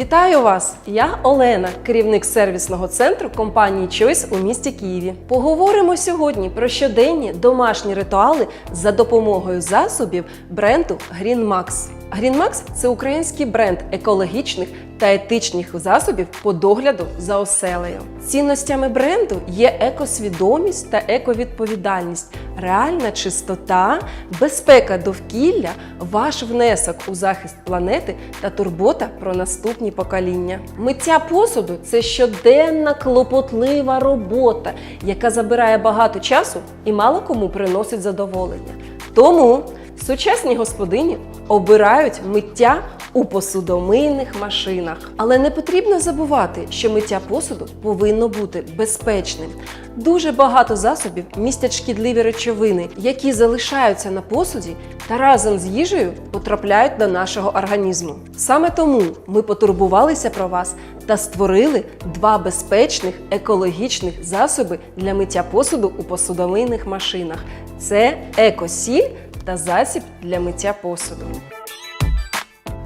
Вітаю вас! Я Олена, керівник сервісного центру компанії Choice у місті Києві. Поговоримо сьогодні про щоденні домашні ритуали за допомогою засобів бренду GreenMax. GreenMax – це український бренд екологічних та етичних засобів по догляду за оселею. Цінностями бренду є екосвідомість та ековідповідальність, реальна чистота, безпека довкілля, ваш внесок у захист планети та турбота про наступні покоління. Миття посуду це щоденна клопотлива робота, яка забирає багато часу і мало кому приносить задоволення. Тому сучасні господині обирають миття у посудомийних машинах. Але не потрібно забувати, що миття посуду повинно бути безпечним. Дуже багато засобів містять шкідливі речовини, які залишаються на посуді та разом з їжею потрапляють до нашого організму. Саме тому ми потурбувалися про вас та створили два безпечних екологічних засоби для миття посуду у посудомийних машинах: це екосіль та засіб для миття посуду.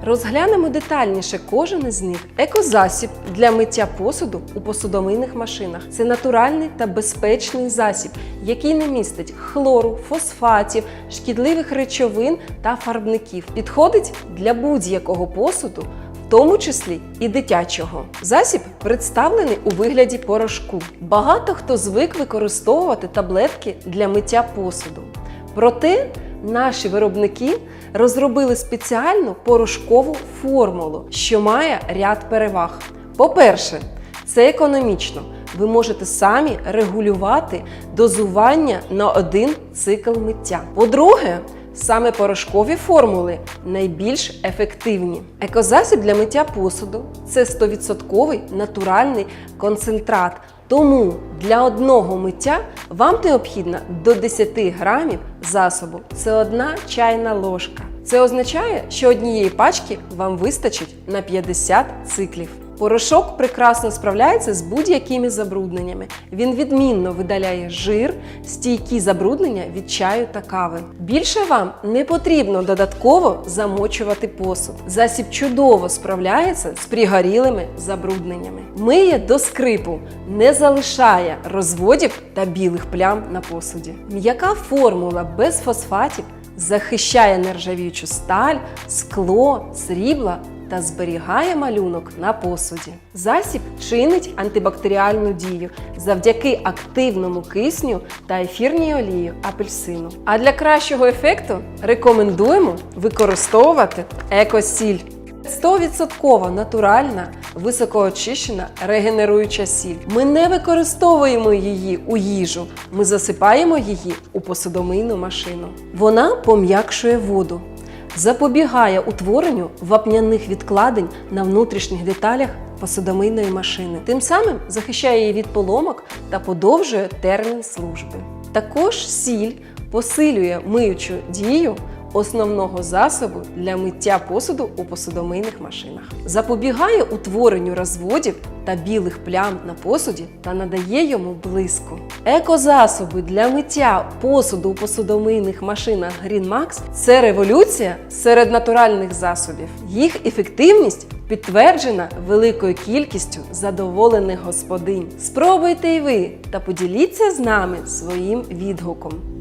Розглянемо детальніше кожен із них. Екозасіб для миття посуду у посудомийних машинах. Це натуральний та безпечний засіб, який не містить хлору, фосфатів, шкідливих речовин та фарбників. Підходить для будь-якого посуду. В тому числі і дитячого. Засіб представлений у вигляді порошку. Багато хто звик використовувати таблетки для миття посуду. Проте наші виробники розробили спеціальну порошкову формулу, що має ряд переваг. По-перше, це економічно. Ви можете самі регулювати дозування на один цикл миття. По-друге, саме порошкові формули найбільш ефективні. Екозасіб для миття посуду це 100% натуральний концентрат. Тому для одного миття вам необхідно до 10 грамів засобу. Це одна чайна ложка. Це означає, що однієї пачки вам вистачить на 50 циклів. Порошок прекрасно справляється з будь-якими забрудненнями. Він відмінно видаляє жир, стійкі забруднення від чаю та кави. Більше вам не потрібно додатково замочувати посуд. Засіб чудово справляється з пригорілими забрудненнями. Миє до скрипу, не залишає розводів та білих плям на посуді. М'яка формула без фосфатів захищає нержавіючу сталь, скло, срібла та зберігає малюнок на посуді. Засіб чинить антибактеріальну дію завдяки активному кисню та ефірній олії апельсину. А для кращого ефекту рекомендуємо використовувати екосіль. 100% натуральна, високоочищена, регенеруюча сіль. Ми не використовуємо її у їжу, ми засипаємо її у посудомийну машину. Вона пом'якшує воду, запобігає утворенню вапняних відкладень на внутрішніх деталях посудомийної машини. Тим самим захищає її від поломок та подовжує термін служби. Також сіль посилює миючу дію основного засобу для миття посуду у посудомийних машинах. Запобігає утворенню розводів та білих плям на посуді та надає йому блиску. Екозасоби для миття посуду у посудомийних машинах GreenMax – це революція серед натуральних засобів. Їх ефективність підтверджена великою кількістю задоволених господинь. Спробуйте й ви та поділіться з нами своїм відгуком.